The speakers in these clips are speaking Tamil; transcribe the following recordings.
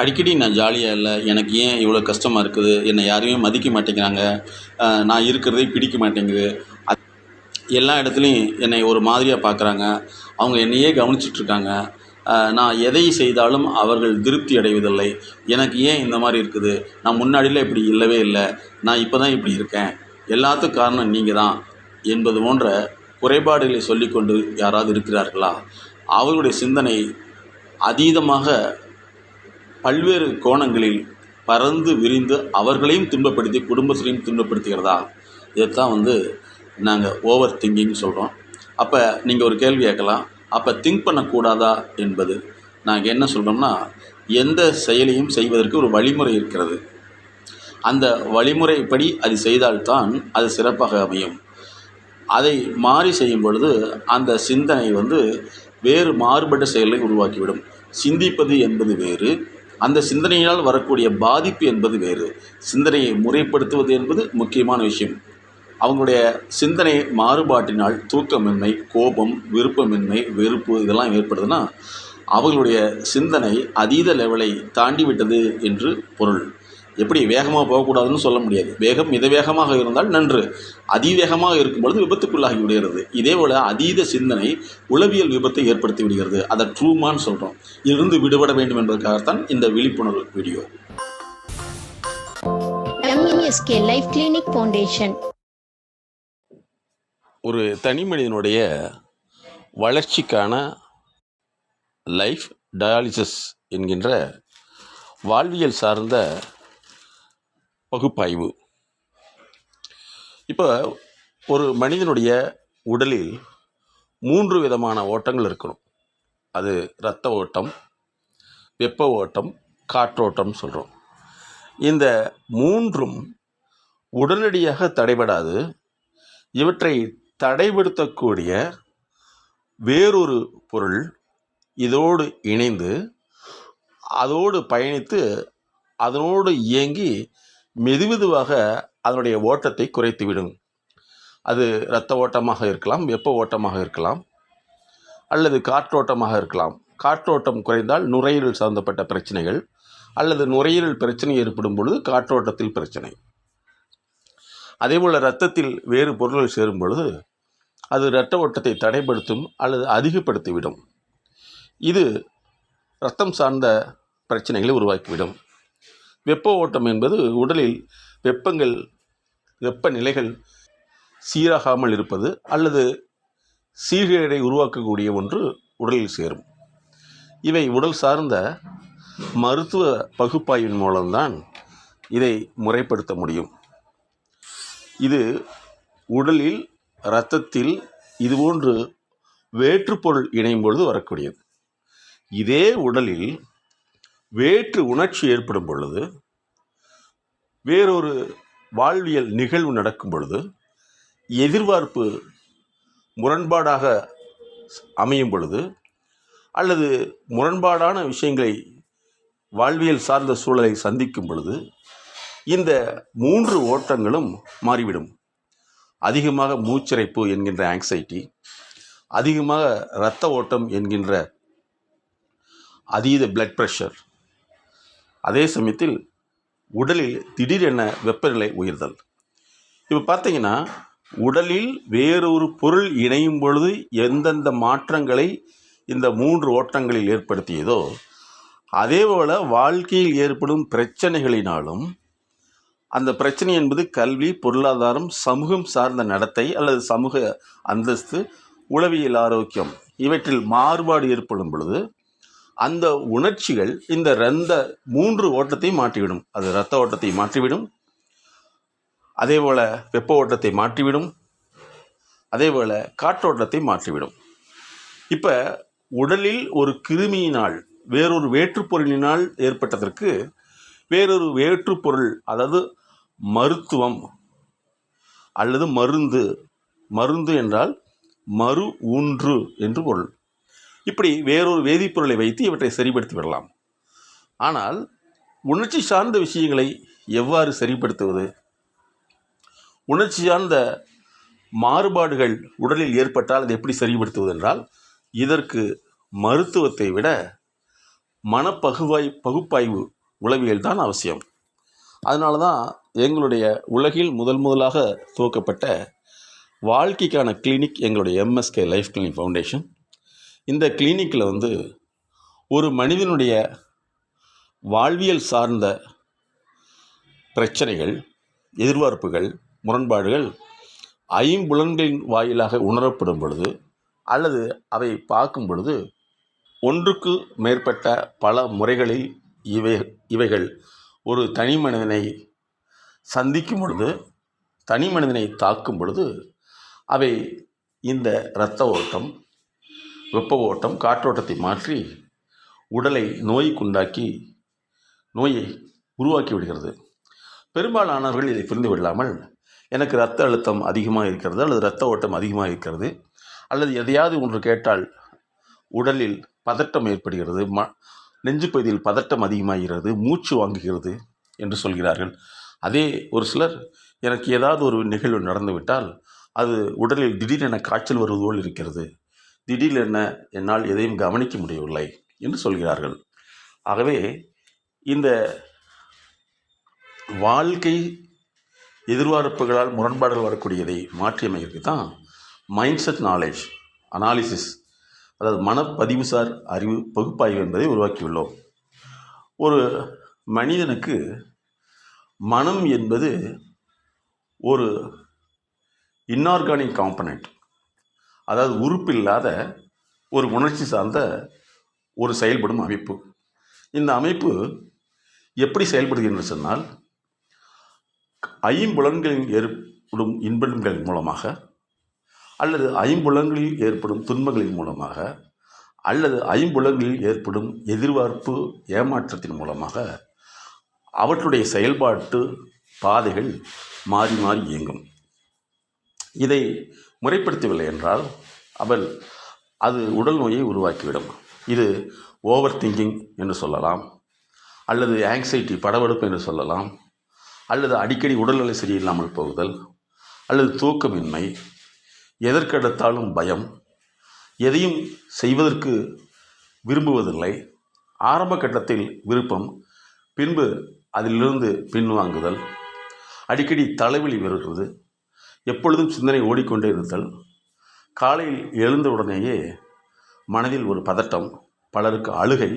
அடிக்கடி நான் ஜாலியாக இல்லை எனக்கு ஏன் இவ்வளோ கஷ்டமாக இருக்குது? என்னை யாருமே மதிக்க மாட்டேங்கிறாங்க. நான் இருக்கிறதே பிடிக்க மாட்டேங்குது. அது எல்லா இடத்துலையும் என்னை ஒரு மாதிரியாக பார்க்குறாங்க அவங்க என்னையே கவனிச்சிட்டு இருக்காங்க. நான் எதை செய்தாலும் அவர்கள் திருப்தி அடைவதில்லை. எனக்கு ஏன் இந்த மாதிரி இருக்குது? நான் முன்னாடியில் இப்படி இல்லவே இல்லை. நான் இப்போ தான் இப்படி இருக்கேன். எல்லாத்துக்கும் காரணம் நீங்கள் தான் என்பது போன்ற குறைபாடுகளை சொல்லிக்கொண்டு யாராவது இருக்கிறார்களா? அவர்களுடைய சிந்தனை அதீதமாக பல்வேறு கோணங்களில் பறந்து விரிந்து அவர்களையும் துன்பப்படுத்தி குடும்பத்திலையும் துன்பப்படுத்துகிறதா? இதைத்தான் வந்து நாங்கள் ஓவர் திங்கிங் சொல்கிறோம் அப்போ நீங்கள் ஒரு கேள்வி கேட்கலாம். அப்போ திங்க் பண்ணக்கூடாதா என்பது நாங்கள் என்ன சொல்கிறோம்னா எந்த செயலையும் செய்வதற்கு ஒரு வழிமுறை இருக்கிறது. அந்த வழிமுறைப்படி அது செய்தால்தான் அது சிறப்பாக அமையும். அதை மாறி செய்யும் பொழுது அந்த சிந்தனை வந்து வேறு மாறுபட்ட செயலை உருவாக்கிவிடும். சிந்திப்பது என்பது வேறு அந்த சிந்தனையினால் வரக்கூடிய பாதிப்பு என்பது வேறு. சிந்தனையை முறைப்படுத்துவது என்பது முக்கியமான விஷயம். அவங்களுடைய சிந்தனை மாறுபாட்டினால் தூக்கமின்மை கோபம் விருப்பமின்மை வெறுப்பு இதெல்லாம் ஏற்படுதுன்னா அவங்களுடைய சிந்தனை அதீத லெவலை தாண்டி விட்டது என்று பொருள். எப்படி வேகமாக போகக்கூடாதுன்னு சொல்ல முடியாது. வேகம் மித வேகமாக இருந்தால் நன்று. அதிவேகமாக இருக்கும் பொழுது விபத்துக்குள்ளாகி விடுகிறது. இதே போல் அதீத சிந்தனை உளவியல் விபத்தை ஏற்படுத்தி விடுகிறது. அதை ட்ரூமான்னு சொல்கிறோம் இதிலிருந்து விடுபட வேண்டும் என்பதற்காகத்தான் இந்த விழிப்புணர்வு video. MSK life clinic foundation ஒரு தனி மனிதனுடைய வளர்ச்சிக்கான லைஃப் டயாலிசிஸ் என்கின்ற வாழ்வியல் சார்ந்த பகுப்பாய்வு. இப்போ ஒரு மனிதனுடைய உடலில் மூன்று விதமான ஓட்டங்கள் இருக்கணும். அது இரத்த ஓட்டம் வெப்ப ஓட்டம் காற்றோட்டம் சொல்கிறோம் இந்த மூன்றும் உடனடியாக தடைபடாது. இவற்றை தடைப்படுத்தக்கூடிய வேறொரு பொருள் இதோடு இணைந்து அதோடு பயணித்து அதனோடு இயங்கி மெதுமெதுவாக அதனுடைய ஓட்டத்தை குறைத்துவிடும். அது இரத்த ஓட்டமாக இருக்கலாம் வெப்ப ஓட்டமாக இருக்கலாம் அல்லது காற்றோட்டமாக இருக்கலாம். காற்றோட்டம் குறைந்தால் நுரையீரல் சார்ந்தப்பட்ட பிரச்சனைகள் அல்லது நுரையீரல் பிரச்சனை ஏற்படும் பொழுது காற்றோட்டத்தில் பிரச்சனை. அதேபோல் இரத்தத்தில் வேறு பொருள்கள் சேரும் பொழுது அது இரத்த ஓட்டத்தை தடைப்படுத்தும் அல்லது அதிகப்படுத்திவிடும். இது இரத்தம் சார்ந்த பிரச்சனைகளை உருவாக்கிவிடும். வெப்ப ஓட்டம் என்பது உடலில் வெப்பங்கள் வெப்பநிலைகள் சீராகாமல் இருப்பது அல்லது சீர்கேடை உருவாக்கக்கூடிய ஒன்று உடலில் சேரும். இவை உடல் சார்ந்த மருத்துவ பகுப்பாய்வின் மூலம்தான் இதை முறைப்படுத்த முடியும். இது உடலில் இரத்தத்தில் இதுபோன்று வேற்றுப்பொருள் இணையும் பொழுது வரக்கூடியது. இதே உடலில் வேற்று உணர்ச்சி ஏற்படும் பொழுது வேறொரு வாழ்வியல் நிகழ்வு நடக்கும் பொழுது எதிர்பார்ப்பு முரண்பாடாக அமையும் பொழுது அல்லது முரண்பாடான விஷயங்களை வாழ்வியல் சார்ந்த சூழலை சந்திக்கும் பொழுது இந்த மூன்று ஓட்டங்களும் மாறிவிடும். அதிகமாக மூச்சிறைப்பு என்கின்ற ஆங்ஸைட்டி அதிகமாக இரத்த ஓட்டம் என்கின்ற அதீத பிளட் ப்ரெஷர் அதே சமயத்தில் உடலில் திடீரென வெப்பநிலை உயர்தல். இப்போ பார்த்தீங்கன்னா உடலில் வேறொரு பொருள் இணையும் பொழுது எந்தெந்த மாற்றங்களை இந்த மூன்று ஓட்டங்களில் ஏற்படுத்தியதோ அதேபோல் வாழ்க்கையில் ஏற்படும் பிரச்சனைகளினாலும் அந்த பிரச்சனை என்பது கல்வி பொருளாதாரம் சமூகம் சார்ந்த நடத்தை அல்லது சமூக அந்தஸ்து உளவியல் ஆரோக்கியம் இவற்றில் மாறுபாடு ஏற்படும் பொழுது அந்த உணர்ச்சிகள் இந்த ரந்த மூன்று ஓட்டத்தை மாற்றிவிடும். அது இரத்த ஓட்டத்தை மாற்றிவிடும். அதேபோல் வெப்ப ஓட்டத்தை மாற்றிவிடும். அதேபோல் காற்றோட்டத்தை மாற்றிவிடும். இப்போ உடலில் ஒரு கிருமியினால் வேறொரு வேற்றுப்பொருளினால் ஏற்பட்டதற்கு வேறொரு வேற்றுப்பொருள் அதாவது மருத்துவம் அல்லது மருந்து. மருந்து என்றால் மறு ஊன்று என்று பொருள். இப்படி வேறொரு வேதிப்பொருளை வைத்து இவற்றை சரிப்படுத்தி விடலாம். ஆனால் உணர்ச்சி சார்ந்த விஷயங்களை எவ்வாறு சரிப்படுத்துவது? உணர்ச்சி சார்ந்த மாறுபாடுகள் உடலில் ஏற்பட்டால் அதை எப்படி சரிப்படுத்துவது என்றால் இதற்கு மருத்துவத்தை விட மனப்பகுவாய் பகுப்பாய்வு உளவியல் தான் அவசியம். அதனால தான் எங்களுடைய உலகில் முதல் முதலாக துவக்கப்பட்ட வாழ்க்கைக்கான கிளினிக் எங்களுடைய எம்எஸ்கே லைஃப் கிளினிக் ஃபவுண்டேஷன். இந்த கிளினிக்கில் வந்து ஒரு மனிதனுடைய வாழ்வியல் சார்ந்த பிரச்சனைகள் எதிர்பார்ப்புகள் முரண்பாடுகள் ஐம்புலன்களின் வாயிலாக உணரப்படும் பொழுது அல்லது அவை பார்க்கும் பொழுது ஒன்றுக்கு மேற்பட்ட பல முறைகளில் இவை இவைகள் ஒரு தனி மனிதனை சந்திக்கும் பொழுது தனி மனிதனை தாக்கும் பொழுது அவை இந்த இரத்த ஓட்டம் வெப்ப ஓட்டம் காற்றோட்டத்தை மாற்றி உடலை நோய்க்குண்டாக்கி நோயை உருவாக்கி விடுகிறது. பெரும்பாலானவர்கள் இதை புரிந்து கொள்ளாமல் எனக்கு இரத்த அழுத்தம் அதிகமாக இருக்கிறது அல்லது இரத்த ஓட்டம் அதிகமாக இருக்கிறது அல்லது எதையாவது ஒன்று கேட்டால் உடலில் பதட்டம் ஏற்படுகிறது ம நெஞ்சு பகுதியில் பதட்டம் அதிகமாகிறது மூச்சு வாங்குகிறது என்று சொல்கிறார்கள். அதே ஒரு சிலர் எனக்கு ஏதாவது ஒரு நிகழ்வு நடந்துவிட்டால் அது உடலில் திடீரென காய்ச்சல் வருவது போல் இருக்கிறது. திடீரென என்னால் எதையும் கவனிக்க முடியவில்லை என்று சொல்கிறார்கள். ஆகவே இந்த வாழ்க்கை எதிர்பார்ப்புகளால் முரண்பாடுகள் வரக்கூடியதை மாற்றியமைக்கிறது தான் மைண்ட் செட் நாலேஜ் அனாலிசிஸ் அதாவது மனப்பதிவுசார் அறிவு பகுப்பாய்வு என்பதை உருவாக்கியுள்ளோம். ஒரு மனிதனுக்கு மனம் என்பது ஒரு இன்ஆர்கானிக் காம்பனண்ட் அதாவது உறுப்பில்லாத ஒரு உணர்ச்சி சார்ந்த ஒரு செயல்படும் அமைப்பு. இந்த அமைப்பு எப்படி செயல்படுகிறது என்று சொன்னால் ஐம்புலன்களில் ஏற்படும் இன்பங்கள் மூலமாக அல்லது ஐம்புலன்களில் ஏற்படும் துன்பங்களின் மூலமாக அல்லது ஐம்புலன்களில் ஏற்படும் எதிர்பார்ப்பு ஏமாற்றத்தின் மூலமாக அவற்றுடைய செயல்பாட்டு பாதைகள் மாறி மாறி இயங்கும். இதை முறைப்படுத்தவில்லை என்றால் அவள் அது உடல் நோயை உருவாக்கிவிடும். இது ஓவர் திங்கிங் என்று சொல்லலாம். அல்லது ஆங்ஸைட்டி படபடுப்பு என்று சொல்லலாம். அல்லது அடிக்கடி உடல்நிலை சரியில்லாமல் போகுதல். அல்லது தூக்கமின்மை. எதற்கெடுத்தாலும் பயம். எதையும் செய்வதற்கு விரும்புவதில்லை. ஆரம்ப கட்டத்தில் விருப்பம். பின்பு அதிலிருந்து பின்வாங்குதல். அடிக்கடி தலைவலி வருகிறது எப்பொழுதும் சிந்தனை ஓடிக்கொண்டே இருத்தல். காலையில் எழுந்த உடனேயே மனதில் ஒரு பதட்டம் பலருக்கு அழுகை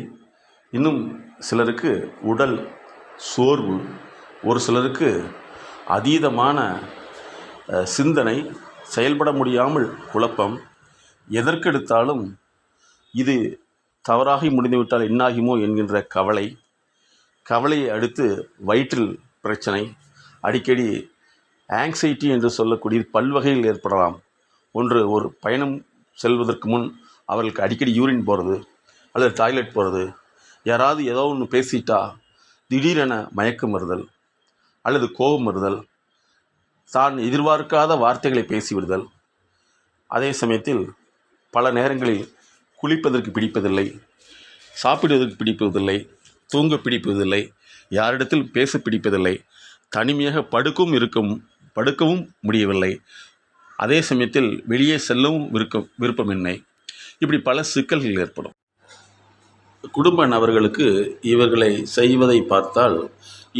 இன்னும் சிலருக்கு உடல் சோர்வு ஒரு சிலருக்கு அதீதமான சிந்தனை செயல்பட முடியாமல் குழப்பம். எதற்கெடுத்தாலும் இது தவறாகி முடிந்துவிட்டால் என்னாகுமோ என்கின்ற கவலை. கவலையை அடுத்து வயிற்றில் பிரச்சனை அடிக்கடி ஆங்ஸைட்டி என்று சொல்லக்கூடிய பல்வகையில் ஏற்படலாம். ஒன்று ஒரு பயணம் செல்வதற்கு முன் அவர்களுக்கு அடிக்கடி யூரின் போகிறது அல்லது டாய்லெட் போகிறது யாராவது ஏதோ ஒன்று பேசிட்டா திடீரென மயக்கம் வருதல் அல்லது கோபம் வருதல் தான் எதிர்பார்க்காத வார்த்தைகளை பேசிவிடுதல் அதே சமயத்தில் பல நேரங்களில் குளிப்பதற்கு பிடிப்பதில்லை சாப்பிடுவதற்கு பிடிப்பதில்லை தூங்க பிடிப்பதில்லை யாரிடத்தில் பேச பிடிப்பதில்லை தனிமையாக படுக்கும் இருக்கும் படுக்கவும் முடியவில்லை. அதே சமயத்தில் வெளியே செல்லவும் விருக்க விருப்பமின்மை இப்படி பல சிக்கல்கள் ஏற்படும். குடும்ப நபர்களுக்கு இவர்களை செய்வதை பார்த்தால்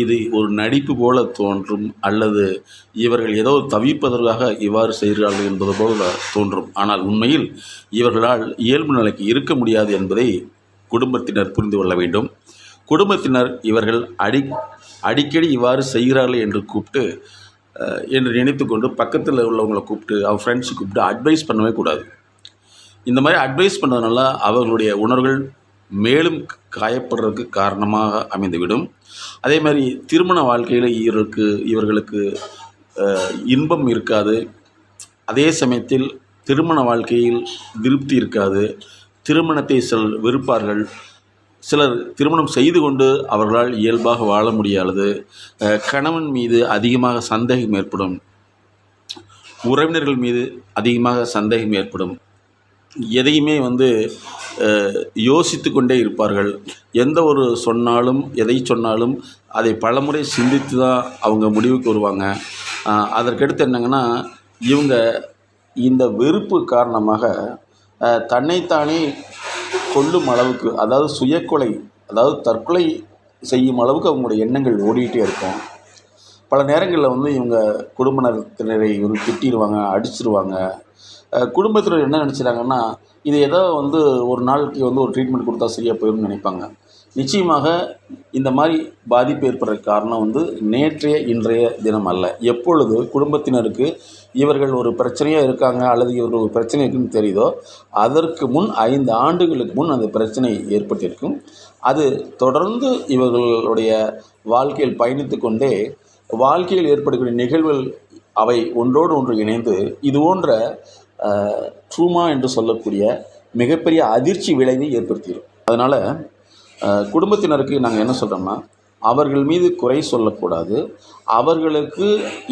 இது ஒரு நடிப்பு போல தோன்றும் அல்லது இவர்கள் ஏதோ தவிப்பதற்காக இவ்வாறு செய்கிறார்கள் என்பது போல தோன்றும். ஆனால் உண்மையில் இவர்களால் இயல்பு நிலைக்கு இருக்க முடியாது என்பதை குடும்பத்தினர் புரிந்து கொள்ள வேண்டும். குடும்பத்தினர் இவர்கள் அடி அடிக்கடி இவ்வாறு செய்கிறார்கள் என்று கூப்பிட்டு என்று நினைத்து கொண்டு பக்கத்தில் உள்ளவங்களை கூப்பிட்டு அவர் ஃப்ரெண்ட்ஸை கூப்பிட்டு அட்வைஸ் பண்ணவே கூடாது. இந்த மாதிரி அட்வைஸ் பண்ணதுனால அவர்களுடைய உணர்வுகள் மேலும் காயப்படுறதுக்கு காரணமாக அமைந்துவிடும். அதே மாதிரி திருமண வாழ்க்கையில் இவருக்கு இவர்களுக்கு இன்பம் இருக்காது. அதே சமயத்தில் திருமண வாழ்க்கையில் திருப்தி இருக்காது. திருமணத்தை செல் வெறுப்பார்கள். சிலர் திருமணம் செய்து கொண்டு அவர்களால் இயல்பாக வாழ முடியாது கணவன் மீது அதிகமாக சந்தேகம் ஏற்படும். உறவினர்கள் மீது அதிகமாக சந்தேகம் ஏற்படும். எதையுமே வந்து யோசித்து கொண்டே இருப்பார்கள். எந்த ஒரு சொன்னாலும் எதை சொன்னாலும் அதை பலமுறை சிந்தித்து தான் அவங்க முடிவுக்கு வருவாங்க. அதற்கடுத்து என்னங்கன்னா இவங்க இந்த வெறுப்பு காரணமாக தன்னைத்தானே கொல்லும் அளவுக்கு அதாவது சுயக்கொலை அதாவது தற்கொலை செய்யும் அளவுக்கு அவங்களுடைய எண்ணங்கள் ஓடிக்கிட்டே இருக்கும். பல நேரங்களில் வந்து இவங்க குடும்பத்தினரை வந்து திட்டிடுவாங்க அடிச்சிருவாங்க. குடும்பத்தினர் என்ன நினச்சிட்டாங்கன்னா இது ஏதோ வந்து ஒரு நாளைக்கு வந்து ஒரு ட்ரீட்மெண்ட் கொடுத்தா சரியாக போயிடும்னு நினைப்பாங்க. நிச்சயமாக இந்த மாதிரி பாதிப்பு ஏற்படுறதுக்கு காரணம் வந்து நேற்றைய இன்றைய தினம் அல்ல. எப்பொழுது குடும்பத்தினருக்கு இவர்கள் ஒரு பிரச்சனையாக இருக்காங்க அல்லது இவர்கள் ஒரு பிரச்சனை இருக்குன்னு தெரியுதோ அதற்கு முன் ஐந்து ஆண்டுகளுக்கு முன் அந்த பிரச்சனை ஏற்பட்டிருக்கும். அது தொடர்ந்து இவர்களுடைய வாழ்க்கையில் பயணித்து கொண்டே வாழ்க்கையில் ஏற்படக்கூடிய நிகழ்வுகள் அவை ஒன்றோடு ஒன்று இணைந்து இது போன்ற ட்ரூமா என்று சொல்லக்கூடிய மிகப்பெரிய அதிர்ச்சி விளைவை ஏற்படுத்திடும் அதனால் குடும்பத்தினருக்கு நாங்கள் என்ன சொல்கிறோம்னா அவர்கள் மீது குறை சொல்லக்கூடாது. அவர்களுக்கு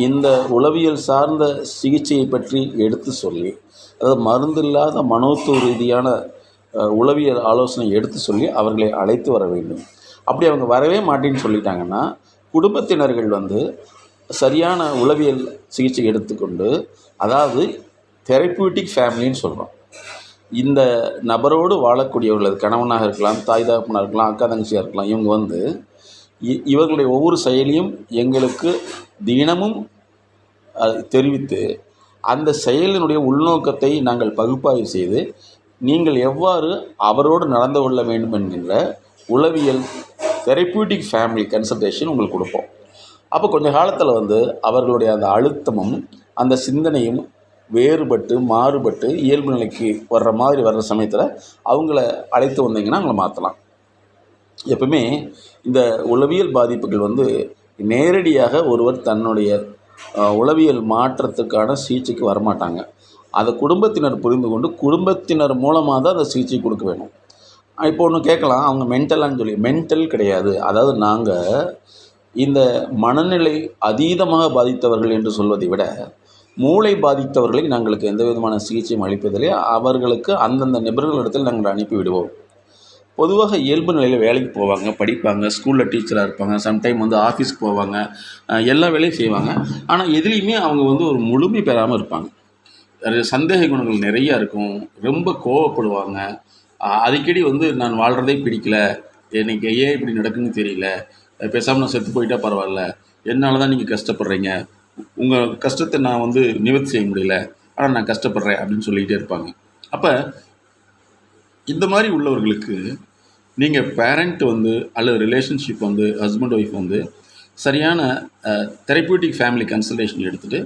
இந்த உளவியல் சார்ந்த சிகிச்சையை பற்றி எடுத்து சொல்லி அதாவது மருந்தில்லாத மனோத்துவ ரீதியான உளவியல் ஆலோசனை எடுத்து சொல்லி அவர்களை அழைத்து வர வேண்டும். அப்படி அவங்க வரவே மாட்டேன்னு சொல்லிட்டாங்கன்னா குடும்பத்தினர்கள் வந்து சரியான உளவியல் சிகிச்சை எடுத்துக்கொண்டு அதாவது தெரப்பியூட்டிக் ஃபேமிலின்னு சொல்கிறோம் இந்த நபரோடு வாழக்கூடியவர்களது கணவனாக இருக்கலாம் தாய் தகப்பனாக இருக்கலாம் அக்கா தங்கச்சியாக இருக்கலாம் இவங்க வந்து இ- இவர்களுடைய ஒவ்வொரு செயலையும் எங்களுக்கு தினமும் தெரிவித்து அந்த செயலினுடைய உள்நோக்கத்தை நாங்கள் பகுப்பாய்வு செய்து நீங்கள் எவ்வாறு அவரோடு நடந்து கொள்ள வேண்டும் என்கின்ற உளவியல் தெரப்பியூட்டிக் ஃபேமிலி கன்சல்டேஷன் உங்களுக்கு கொடுப்போம். அப்போ கொஞ்ச காலத்தில் வந்து அவர்களுடைய அந்த அழுத்தமும் அந்த சிந்தனையும் வேறுபட்டு மாறுபட்டு இயல்பு நிலைக்கு வர்ற மாதிரி வர்ற சமயத்தில் அவங்கள அழைத்து வந்தீங்கன்னா அவங்கள மாற்றலாம் எப்பவுமே இந்த உளவியல் பாதிப்புகள் வந்து நேரடியாக ஒருவர் தன்னுடைய உளவியல் மாற்றத்துக்கான சிகிச்சைக்கு வரமாட்டாங்க. அதை குடும்பத்தினர் புரிந்து கொண்டு குடும்பத்தினர் மூலமாக தான் அந்த சிகிச்சை கொடுக்க வேணும். இப்போ ஒன்று கேட்கலாம். அவங்க மென்டலான்னு சொல்லி மென்டல் கிடையாது. அதாவது நாங்கள் இந்த மனநிலை அதீதமாக பாதித்தவர்கள் என்று சொல்வதை விட மூளை பாதித்தவர்களை நாங்களுக்கு எந்த விதமான சிகிச்சையும் அளிப்பதில்லை. அவர்களுக்கு அந்தந்த நிபுணர்களிடத்தில் நாங்கள் அனுப்பிவிடுவோம். பொதுவாக இயல்பு நிலையில் வேலைக்கு போவாங்க படிப்பாங்க ஸ்கூலில் டீச்சராக இருப்பாங்க சம்டைம் வந்து ஆஃபீஸ்க்கு போவாங்க எல்லா வேலையும் செய்வாங்க. ஆனால் எதுலேயுமே அவங்க வந்து ஒரு முழுமை பெறாமல் இருப்பாங்க. சந்தேக குணங்கள் நிறையா இருக்கும். ரொம்ப கோவப்படுவாங்க. அடிக்கடி வந்து நான் வாழ்கிறதே பிடிக்கல. எனக்கு ஏன் இப்படி நடக்குன்னு தெரியல. பேசாமல் நான் செத்து போயிட்டால் பரவாயில்ல. என்னால் தான் நீங்கள் கஷ்டப்படுறீங்க? உங்கள் கஷ்டத்தை நான் வந்து நிவர்த்தி செய்ய முடியல. ஆனால் நான் கஷ்டப்படுறேன் அப்படின்னு சொல்லிகிட்டே இருப்பாங்க. அப்போ இந்த மாதிரி உள்ளவர்களுக்கு நீங்கள் பேரண்ட் வந்து அல்லது ரிலேஷன்ஷிப் வந்து ஹஸ்பண்ட் ஒய்ஃப் வந்து சரியான தெரப்பியூட்டிக் ஃபேமிலி கன்சல்டேஷன் எடுத்துகிட்டு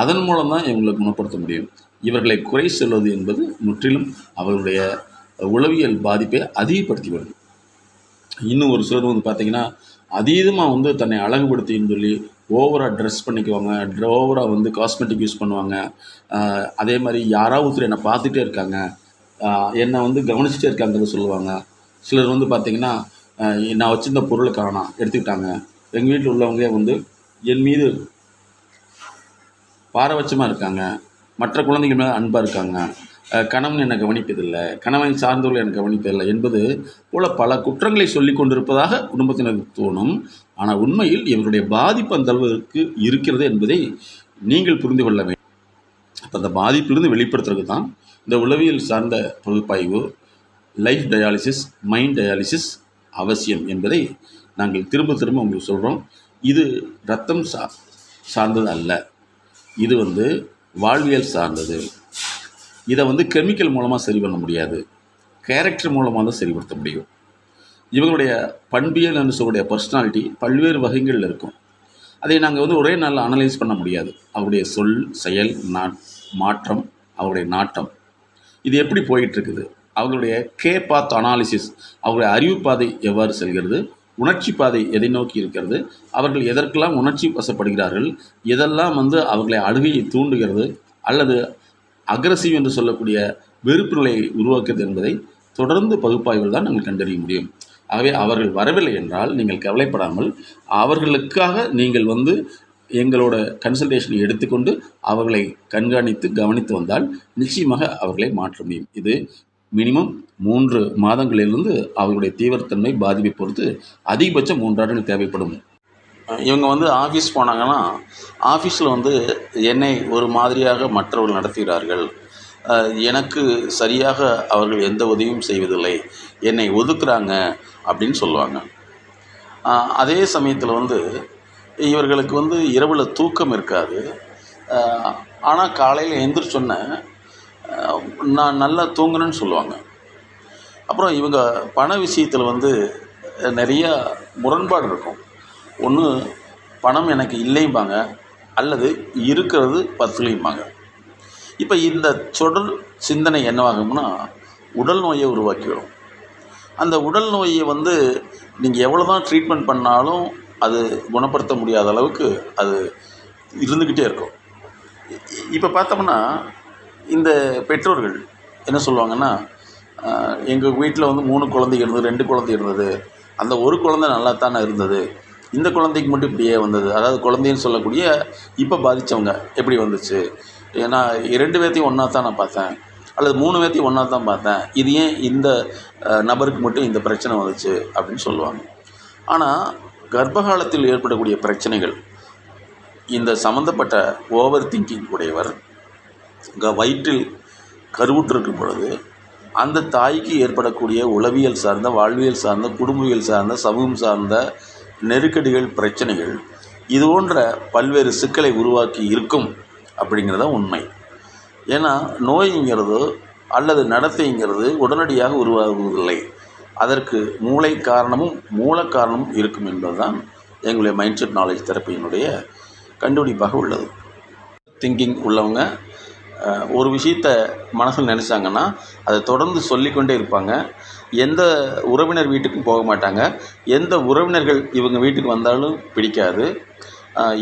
அதன் மூலம் தான் இவங்களை குணப்படுத்த முடியும். இவர்களை குறை செல்வது என்பது முற்றிலும் அவர்களுடைய உளவியல் பாதிப்பை அதிகப்படுத்தி வருது. இன்னும் ஒரு சிலர் வந்து பார்த்திங்கன்னா அதீதமாக வந்து தன்னை அழகுபடுத்தின்னு சொல்லி ஓவராக ட்ரெஸ் பண்ணிக்குவாங்க ஓவராக வந்து காஸ்மெட்டிக் யூஸ் பண்ணுவாங்க. அதே மாதிரி யாராவது ஒருத்தர் என்னை பார்த்துட்டே இருக்காங்க. என்னை வந்து கவனிச்சுட்டே இருக்காங்கன்னு சொல்லுவாங்க. சிலர் வந்து பார்த்திங்கன்னா நான் வச்சுருந்த பொருளை காணாம் எடுத்துக்கிட்டாங்க. எங்கள் வீட்டில் உள்ளவங்களே வந்து என் மீது பாரபட்சமாக இருக்காங்க. மற்ற குழந்தைகள் மேலே அன்பாக இருக்காங்க. கணவன் என்னை கவனிப்பதில்லை. கணவனை சார்ந்தவர்கள் என்னை கவனிப்பதில்லை என்பது போல பல குற்றங்களை சொல்லி கொண்டிருப்பதாக குடும்பத்தினருக்கு தோணும். ஆனால் உண்மையில் இவருடைய பாதிப்பு அந்த அளவுக்கு இருக்கிறது என்பதை நீங்கள் புரிந்து கொள்ள வேண்டும். அப்போ அந்த பாதிப்பிலிருந்து வெளிப்படுத்துறதுக்கு தான் இந்த உளவியல் சார்ந்த பகுப்பாய்வு லைஃப் டயாலிசிஸ் மைண்ட் டயாலிசிஸ் அவசியம் என்பதை நாங்கள் திரும்ப திரும்ப உங்களுக்கு சொல்கிறோம் இது ரத்தம் சா சார்ந்தது அல்ல. இது வந்து வாழ்வியல் சார்ந்தது. இதை வந்து கெமிக்கல் மூலமாக சரி பண்ண முடியாது. கேரக்டர் மூலமாக தான் சரிப்படுத்த முடியும். இவங்களுடைய பண்பியல் என்று சொல்லக்கூடிய பர்சனாலிட்டி பல்வேறு வகைகளில் இருக்கும். அதை நாங்கள் வந்து ஒரே நாளில் அனலைஸ் பண்ண முடியாது. அவருடைய சொல் செயல் நா மாற்றம் அவருடைய நாட்டம். இது எப்படி போயிட்டுருக்குது? அவங்களுடைய கே பாத் அனாலிசிஸ் அவருடைய அறிவு பாதை எவ்வாறு செல்கிறது? உணர்ச்சி பாதை எதை நோக்கி இருக்கிறது? அவர்கள் எதற்கெல்லாம் உணர்ச்சி வசப்படுகிறார்கள்? எதெல்லாம் வந்து அவர்களை அழுகையை தூண்டுகிறது? அல்லது அக்ரஸிவ் என்று சொல்லக்கூடிய வெறுப்பு நிலையை உருவாக்குது என்பதை தொடர்ந்து பகுப்பாய்வில் தான் நாங்கள் கண்டறிய முடியும். ஆகவே அவர்கள் வரவில்லை என்றால் நீங்கள் கவலைப்படாமல் அவர்களுக்காக நீங்கள் வந்து எங்களோட கன்சல்டேஷனை எடுத்துக்கொண்டு அவர்களை கண்காணித்து கவனித்து வந்தால் நிச்சயமாக அவர்களை மாற்ற முடியும். இது மினிமம் மூன்று மாதங்களிலிருந்து அவர்களுடைய தீவிரத்தன்மை பாதிப்பை பொறுத்து அதிகபட்சம் மூன்றாண்டுகள் தேவைப்படும். இவங்க வந்து ஆஃபீஸ் போனாங்கன்னா ஆஃபீஸில் வந்து என்னை ஒரு மாதிரியாக மற்றவர்கள் நடத்துகிறார்கள். எனக்கு சரியாக அவர்கள் எந்த உதவியும் செய்வதில்லை. என்னை ஒதுக்குறாங்க அப்படின்னு சொல்லுவாங்க. அதே சமயத்தில் வந்து இவர்களுக்கு வந்து இரவில் தூக்கம் இருக்காது. ஆனால் காலையில் எந்திரிச்சோன்னே நான் நல்லா தூங்குறேன்னு சொல்லுவாங்க. அப்புறம் இவங்க பண விஷயத்தில் வந்து நிறையா நிறைய முரண்பாடு இருக்கும். ஒன்று பணம் எனக்கு இல்லைம்பாங்க. அல்லது இருக்கிறது பத்துலையும்பாங்க. இப்போ இந்த தொடர் சிந்தனை என்னவாகும்னா உடல் நோயை உருவாக்கிவிடும். அந்த உடல் நோயை வந்து நீங்கள் எவ்வளோ தான் ட்ரீட்மெண்ட் பண்ணாலும் அது குணப்படுத்த முடியாத அளவுக்கு அது இருந்துக்கிட்டே இருக்கும். இப்போ பார்த்தோம்னா இந்த பெற்றோர்கள் என்ன சொல்லுவாங்கன்னா எங்கள் வீட்டில் வந்து மூணு குழந்தை இருந்தது ரெண்டு குழந்தை இருந்தது. அந்த ஒரு குழந்தை நல்லா தானே இருந்தது. இந்த குழந்தைக்கு மட்டும் இப்படியே வந்தது. அதாவது குழந்தைன்னு சொல்லக்கூடிய இப்போ பாதித்தவங்க எப்படி வந்துச்சு? ஏன்னா இரண்டு பேர்த்தையும் ஒன்றா தான் நான் பார்த்தேன். அல்லது மூணு பேர்த்தையும் ஒன்றா தான் பார்த்தேன். இது ஏன் இந்த நபருக்கு மட்டும் இந்த பிரச்சனை வந்துச்சு அப்படின்னு சொல்லுவாங்க. ஆனால் கர்ப்பகாலத்தில் ஏற்படக்கூடிய பிரச்சனைகள் இந்த சம்மந்தப்பட்ட ஓவர் திங்கிங் உடையவர் க வயிற்றில் கருவுற்றிருக்கும் பொழுது அந்த தாய்க்கு ஏற்படக்கூடிய உளவியல் சார்ந்த வாழ்வியல் சார்ந்த குடும்பவியல் சார்ந்த சமூகம் சார்ந்த நெருக்கடிகள் பிரச்சனைகள் இது போன்ற பல்வேறு சிக்கலை உருவாக்கி இருக்கும் அப்படிங்கிறத உண்மை. ஏன்னா நோய்ங்கிறது அல்லது நடத்தைங்கிறது உடனடியாக உருவாகுவதில்லை. அதற்கு மூளை காரணமும் மூல காரணமும் இருக்கும் என்பதுதான் எங்களுடைய மைண்ட் செட் நாலேஜ் தெரப்பியினுடைய கண்டுபிடிப்பாக உள்ளது. திங்கிங் உள்ளவங்க ஒரு விஷயத்த மனசில் நினச்சாங்கன்னா அதை தொடர்ந்து சொல்லிக்கொண்டே இருப்பாங்க. எந்த உறவினர் வீட்டுக்கும் போக மாட்டாங்க. எந்த உறவினர்கள் இவங்க வீட்டுக்கு வந்தாலும் பிடிக்காது.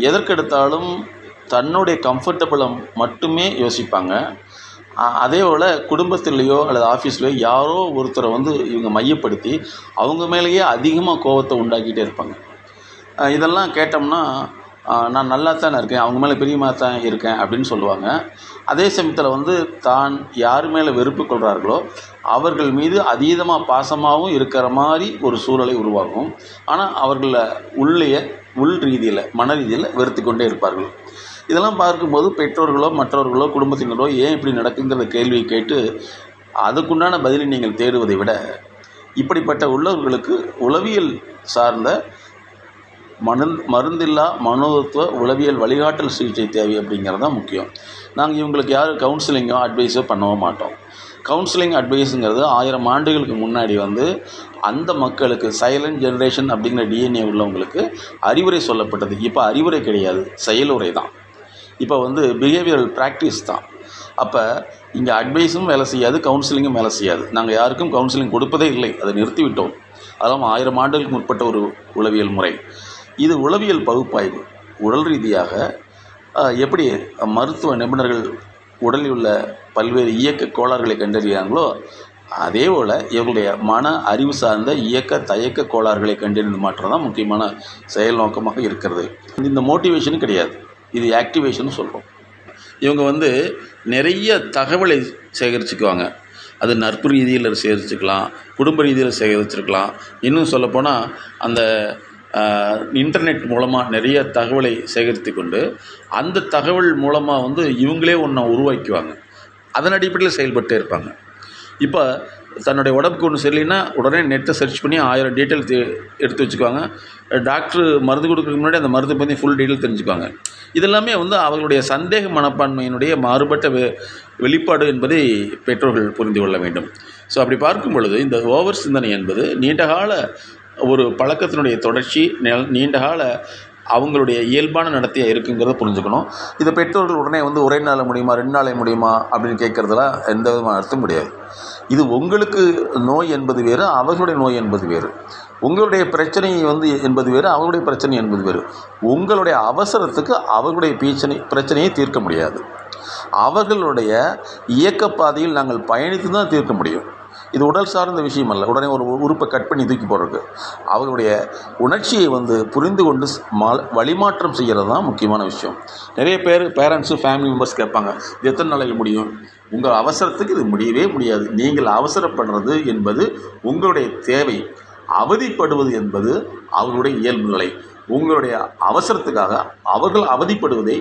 எதற்கெடுத்தாலும் தன்னுடைய கம்ஃபர்டபுளை மட்டுமே யோசிப்பாங்க. அதே போல் குடும்பத்திலேயோ அல்லது ஆஃபீஸ்லேயோ யாரோ ஒருத்தரை வந்து இவங்க மையப்படுத்தி அவங்க மேலேயே அதிகமாக கோபத்தை உண்டாக்கிட்டே இருப்பாங்க. இதெல்லாம் கேட்டோம்னா நான் நல்லா தானே இருக்கேன் அவங்க மேலே பிரியமாக தான் இருக்கேன் அப்படின்னு சொல்லுவாங்க. அதே சமயத்தில் வந்து தான் யார் மேலே வெறுப்பு கொள்கிறார்களோ அவர்கள் மீது அதீதமாக பாசமாகவும் இருக்கிற மாதிரி ஒரு சூழலை உருவாகும் ஆனால் அவர்களை உள்ளே உள் ரீதியில் மன ரீதியில் வெறுத்து கொண்டே இருப்பார்கள். இதெல்லாம் பார்க்கும்போது பெற்றோர்களோ மற்றவர்களோ குடும்பத்தினரோ ஏன் இப்படி நடக்குங்கிற கேள்வியை கேட்டு அதுக்குண்டான பதிலை நீங்கள் தேடுவதை விட இப்படிப்பட்ட உள்ளவர்களுக்கு உளவியல் சார்ந்த மனந் மருந்தில்லா மனோதத்துவ உளவியல் வழிகாட்டல் சிகிச்சை தேவை அப்படிங்கிறது தான் முக்கியம். நாங்கள் இவங்களுக்கு யாரும் கவுன்சிலிங்கோ அட்வைஸோ பண்ணவும் மாட்டோம். கவுன்சிலிங் அட்வைஸுங்கிறது ஆயிரம் ஆண்டுகளுக்கு முன்னாடி வந்து அந்த மக்களுக்கு சைலண்ட் ஜென்ரேஷன் அப்படிங்கிற டிஎன்ஏ உள்ளவங்களுக்கு அறிவுரை சொல்லப்பட்டது. இப்போ அறிவுரை கிடையாது செயலுரை தான். இப்போ வந்து பிஹேவியரல் ப்ராக்டிஸ் தான். அப்போ இங்கே அட்வைஸும் வேலை செய்யாது கவுன்சிலிங்கும் வேலை செய்யாது. நாங்கள் யாருக்கும் கவுன்சிலிங் கொடுப்பதே இல்லை. அதை நிறுத்திவிட்டோம். அதெல்லாம் ஆயிரம் ஆண்டுகளுக்கு முற்பட்ட ஒரு உளவியல் முறை. இது உளவியல் பகுப்பாய்வு. உடல் ரீதியாக எப்படி மருத்துவ நிபுணர்கள் உடலில் உள்ள பல்வேறு இயக்க கோளாறுகளை கண்டறியாங்களோ அதே போல் இவர்களுடைய மன அறிவு சார்ந்த இயக்க தயக்க கோளாறுகளை கண்டறிந்து மாற்றம் தான் முக்கியமான செயல் நோக்கமாக இருக்கிறது. இந்த மோட்டிவேஷனும் கிடையாது. இது ஆக்டிவேஷன் சொல்கிறோம் இவங்க வந்து நிறைய தகவலை சேகரிச்சுக்குவாங்க. அது நட்பு ரீதியில் சேகரிச்சுக்கலாம் குடும்ப ரீதியில் சேகரிச்சிருக்கலாம். இன்னும் சொல்லப்போனால் அந்த இன்டர்நெட் மூலமாக நிறைய தகவலை சேகரித்து கொண்டு அந்த தகவல் மூலமாக வந்து இவங்களே ஒன்றை உருவாக்குவாங்க அதன் அடிப்படையில் செயல்பட்டே இருப்பாங்க. இப்போ தன்னுடைய உடம்புக்கு ஒன்று சரியில்லைன்னா உடனே நெட்டை சர்ச் பண்ணி ஆயிரம் டீட்டெயில் எடுத்து வச்சுக்குவாங்க. டாக்டர் மருந்து கொடுக்குறதுக்கு முன்னாடி அந்த மருந்து பற்றி ஃபுல் டீட்டெயில் தெரிஞ்சுக்குவாங்க. இதெல்லாமே வந்து அவர்களுடைய சந்தேக மனப்பான்மையினுடைய மாறுபட்ட வெ வெளிப்பாடு என்பதை பெற்றோர்கள் புரிந்து கொள்ள வேண்டும். ஸோ அப்படி பார்க்கும் பொழுது இந்த ஓவர் சிந்தனை என்பது நீண்டகால ஒரு பழக்கத்தினுடைய தொடர்ச்சி நெ- நீண்டகால அவங்களுடைய இயல்பான நடத்தையாக இருக்குங்கிறத புரிஞ்சுக்கணும். இதை பெற்றோர்கள் உடனே வந்து ஒரே நாளில் முடியுமா ரெண்டு நாளில் முடியுமா அப்படின்னு கேட்குறதுலாம் எந்த விதமான அர்த்தம் கிடையாது. இது உங்களுக்கு நோய் என்பது வேறு அவர்களுடைய நோய் என்பது வேறு. உங்களுடைய பிரச்சனை வந்து என்பது வேறு அவர்களுடைய பிரச்சனை என்பது வேறு. உங்களுடைய அவசரத்துக்கு அவர்களுடைய பிரச்சனை பிரச்சனையை தீர்க்க முடியாது. அவர்களுடைய இயக்கப்பாதையில் நாங்கள் பயணித்து தான் தீர்க்க முடியும். இது உடல் சார்ந்த விஷயம் அல்ல. உடனே ஒரு உறுப்பை கட் பண்ணி தூக்கி போடுறது. அவர்களுடைய உணர்ச்சியை வந்து புரிந்து கொண்டு வழிமாற்றம் செய்கிறது தான் முக்கியமான விஷயம். நிறைய பேர் பேரண்ட்ஸு ஃபேமிலி மெம்பர்ஸ் கேட்பாங்க. இது எத்தனை நாளைக்கு முடியும்? உங்கள் அவசரத்துக்கு இது முடியவே முடியாது. நீங்கள் அவசரப்படுறது என்பது உங்களுடைய தேவை. அவதிப்படுவது என்பது அவர்களுடைய இயல்பு நிலை. உங்களுடைய அவசரத்துக்காக அவர்கள் அவதிப்படுவதை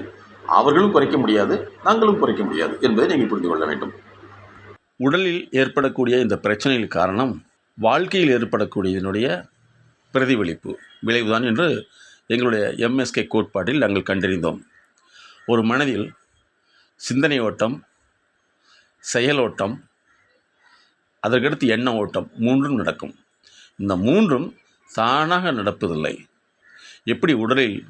அவர்களும் குறைக்க முடியாது நாங்களும் குறைக்க முடியாது என்பதை நீங்கள் புரிந்து கொள்ள வேண்டும். உடலில் ஏற்படக்கூடிய இந்த பிரச்சனைகள் காரணம் வாழ்க்கையில் ஏற்படக்கூடியதனுடைய பிரதிபலிப்பு. விளைவுதான் என்று எங்களுடைய எம்எஸ்கே கோட்பாட்டில் நாங்கள் கண்டறிந்தோம். ஒரு மனதில் சிந்தனை ஓட்டம் செயலோட்டம் அதற்கடுத்து எண்ண ஓட்டம் மூன்றும் நடக்கும். இந்த மூன்றும் தானாக நடப்பதில்லை. எப்படி உடலில்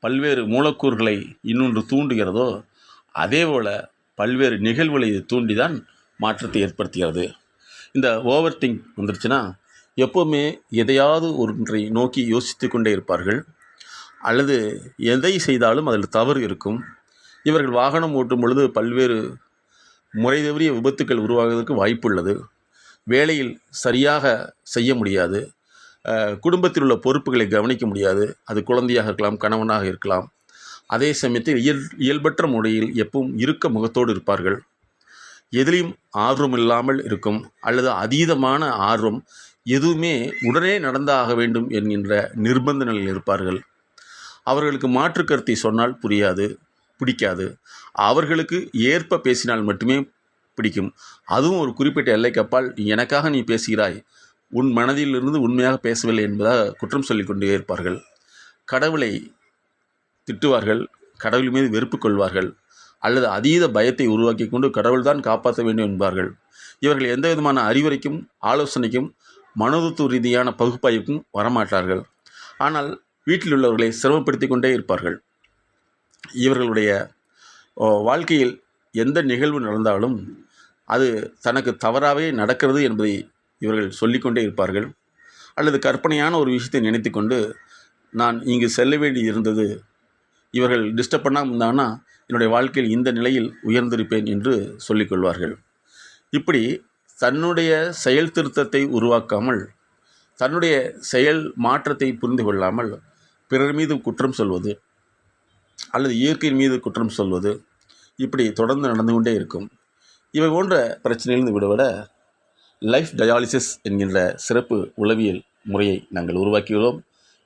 பல்வேறு மூலக்கூறுகளை இன்னொன்று தூண்டுகிறதோ அதேபோல் பல்வேறு நிகழ்வுகளை தூண்டிதான் மாற்றத்தை ஏற்படுத்துகிறது. இந்த ஓவர் திங்க் வந்துருச்சுன்னா எப்போவுமே எதையாவது ஒன்றை நோக்கி யோசித்து கொண்டே இருப்பார்கள். அல்லது எதை செய்தாலும் அதில் தவறு இருக்கும். இவர்கள் வாகனம் ஓட்டும் பொழுது பல்வேறு முறை தவறிய விபத்துக்கள் உருவாகுவதற்கு வாய்ப்புள்ளது. வேலையில் சரியாக செய்ய முடியாது. குடும்பத்தில் உள்ள பொறுப்புகளை கவனிக்க முடியாது. அது குழந்தையாக இருக்கலாம் கணவனாக இருக்கலாம். அதே சமயத்தில் இயல் இயல்பற்ற முறையில் எப்பவும் இருக்க முகத்தோடு இருப்பார்கள். எதிலையும் ஆர்வம் இல்லாமல் இருக்கும் அல்லது அதீதமான ஆர்வம் எதுவுமே உடனே நடந்தாக வேண்டும் என்கின்ற நிர்பந்தங்களில் இருப்பார்கள். அவர்களுக்கு மாற்று கருத்தை சொன்னால் புரியாது. பிடிக்காது. அவர்களுக்கு ஏற்ப பேசினால் மட்டுமே பிடிக்கும். அதுவும் ஒரு குறிப்பிட்ட எல்லைக்கப்பால் எனக்காக நீ பேசுகிறாய். உன் மனதிலிருந்து உண்மையாக பேசவில்லை என்பதாக குற்றம் சொல்லிக் கொண்டே இருப்பார்கள். கடவுளை திட்டுவார்கள். கடவுள் மீது வெறுப்பு கொள்வார்கள். அல்லது அதீத பயத்தை உருவாக்கி கொண்டு கடவுள்தான் காப்பாற்ற வேண்டும் என்பார்கள். இவர்கள் எந்த விதமான அறிவுரைக்கும் ஆலோசனைக்கும் மனோதத்துவ ரீதியான பகுப்பாய்வுக்கும் வரமாட்டார்கள். ஆனால் வீட்டில் உள்ளவர்களை சிரமப்படுத்தி கொண்டே இருப்பார்கள். இவர்களுடைய வாழ்க்கையில் எந்த நிகழ்வு நடந்தாலும் அது தனக்கு தவறாகவே நடக்கிறது என்பதை இவர்கள் சொல்லிக்கொண்டே இருப்பார்கள். அல்லது கற்பனையான ஒரு விஷயத்தை நினைத்து கொண்டு நான் இங்கு செல்ல வேண்டி இருந்தது இவர்கள் டிஸ்டர்ப் பண்ணாமல் இருந்தாங்கன்னா என்னுடைய வாழ்க்கையில் இந்த நிலையில் உயர்ந்திருப்பேன் என்று சொல்லிக்கொள்வார்கள் இப்படி தன்னுடைய செயல் திருத்தத்தை உருவாக்காமல் தன்னுடைய செயல் மாற்றத்தை புரிந்து கொள்ளாமல் பிறர் மீது குற்றம் சொல்வது அல்லது இயற்கையின் மீது குற்றம் சொல்வது இப்படி தொடர்ந்து நடந்து கொண்டே இருக்கும். இவை போன்ற பிரச்சனையிலிருந்து விடுபட லைஃப் டயாலிசிஸ் என்கின்ற சிறப்பு உளவியல் முறையை நாங்கள் உருவாக்கியுள்ளோம்.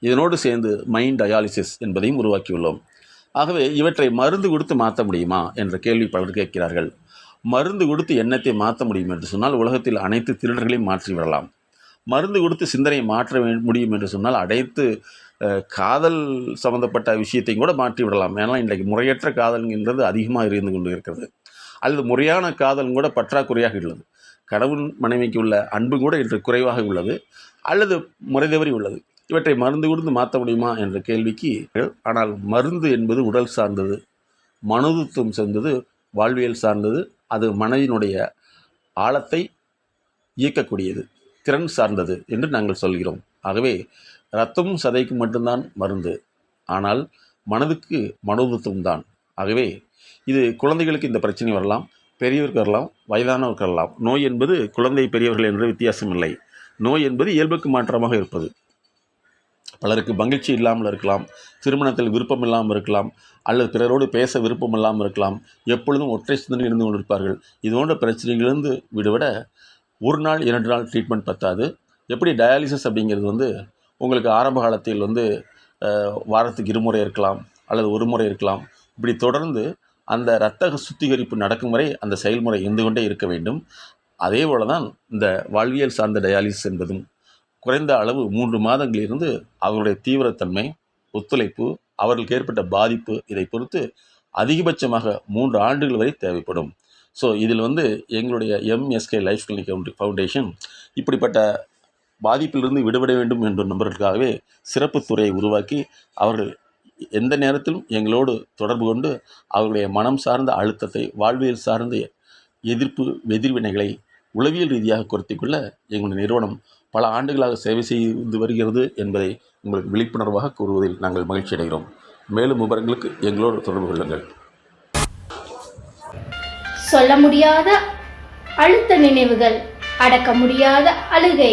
இதனோடு சேர்ந்து மைண்ட் டயாலிசிஸ் என்பதையும் உருவாக்கியுள்ளோம். ஆகவே இவற்றை மருந்து கொடுத்து மாற்ற முடியுமா என்ற கேள்வி பலர் கேட்கிறார்கள். மருந்து கொடுத்து எண்ணத்தை மாற்ற முடியும் என்று சொன்னால் உலகத்தில் அனைத்து திருடர்களையும் மாற்றிவிடலாம் மருந்து கொடுத்து சிந்தனையை மாற்ற முடியும் என்று சொன்னால் அனைத்து காதல் சம்மந்தப்பட்ட விஷயத்தையும் கூட மாற்றி விடலாம். ஏன்னா இன்றைக்கு முறையற்ற காதல்ங்கிறது அதிகமாக இருந்து கொண்டு இருக்கிறது. அல்லது முறையான காதலும் கூட பற்றாக்குறையாக உள்ளது. கணவன் மனைவிக்கு உள்ள அன்பு கூட இன்று குறைவாக உள்ளது. அல்லது முறை தவறி உள்ளது. இவற்றை மருந்து கொடுத்து மாற்ற முடியுமா என்ற கேள்விக்கு ஆனால் மருந்து என்பது உடல் சார்ந்தது மனோதத்துவம் சார்ந்தது வாழ்வியல் சார்ந்தது. அது மனதினுடைய ஆழத்தை இயக்கக்கூடியது திறன் சார்ந்தது என்று நாங்கள் சொல்கிறோம். ஆகவே ரத்தமும் சதைக்கு மட்டும்தான் மருந்து. ஆனால் மனதுக்கு மனோதத்துவம் தான். ஆகவே இது குழந்தைகளுக்கு இந்த பிரச்சனை வரலாம் பெரியவருக்கு வரலாம் வயதானவருக்கு வரலாம். நோய் என்பது குழந்தை பெரியவர்கள் என்ற வித்தியாசம் இல்லை நோய் என்பது இயல்புக்கு மாற்றமாக இருப்பது. பலருக்கு மகிழ்ச்சி இல்லாமல் இருக்கலாம் திருமணத்தில் விருப்பம் இல்லாமல் இருக்கலாம் அல்லது பிறரோடு பேச விருப்பம் இல்லாமல் இருக்கலாம் எப்பொழுதும் ஒற்றை சிந்தனை இருந்து கொண்டிருப்பார்கள். இது போன்ற பிரச்சனைகளிலிருந்து விடுவிட ஒரு நாள் இரண்டு நாள் ட்ரீட்மெண்ட் பத்தாது. எப்படி டயாலிசிஸ் அப்படிங்கிறது வந்து உங்களுக்கு ஆரம்ப காலத்தில் வந்து வாரத்துக்கு இருமுறை இருக்கலாம் அல்லது ஒரு முறை இருக்கலாம். இப்படி தொடர்ந்து அந்த இரத்த சுத்திகரிப்பு நடக்கும் வரை அந்த செயல்முறை இருந்து கொண்டே இருக்க வேண்டும். அதே போல தான் இந்த வாழ்வியல் சார்ந்த டயாலிசிஸ் என்பதும் குறைந்த அளவு மூன்று மாதங்களிலிருந்து அவர்களுடைய தீவிரத்தன்மை ஒத்துழைப்பு அவர்களுக்கு ஏற்பட்ட பாதிப்பு இதை பொறுத்து அதிகபட்சமாக மூன்று ஆண்டுகள் வரை தேவைப்படும். ஸோ இதில் வந்து எங்களுடைய எம்எஸ்கே லைஃப் கிளினிக் ஃபவுண்டேஷன் இப்படிப்பட்ட பாதிப்பிலிருந்து விடுபட வேண்டும் என்ற நபர்களுக்காகவே சிறப்பு துறையை உருவாக்கி அவர்கள் எந்த நேரத்திலும் எங்களோடு தொடர்பு கொண்டு அவர்களுடைய மனம் சார்ந்த அழுத்தத்தை வாழ்வியல் சார்ந்த எதிர்ப்பு எதிர்வினைகளை உளவியல் ரீதியாக குறைத்து கொள்ள எங்களுடைய நிறுவனம் பல ஆண்டுகளாக சேவை செய்து வருகிறது என்பதை உங்களுக்கு விழிப்புணர்வாக கூறுவதில் நாங்கள் மகிழ்ச்சி அடைகிறோம். மேலும் விவரங்களுக்கு எங்களோடு தொடர்பு கொள்ளுங்கள். சொல்ல முடியாத அழுத்த நினைவுகள் அடக்க முடியாத அழுகை.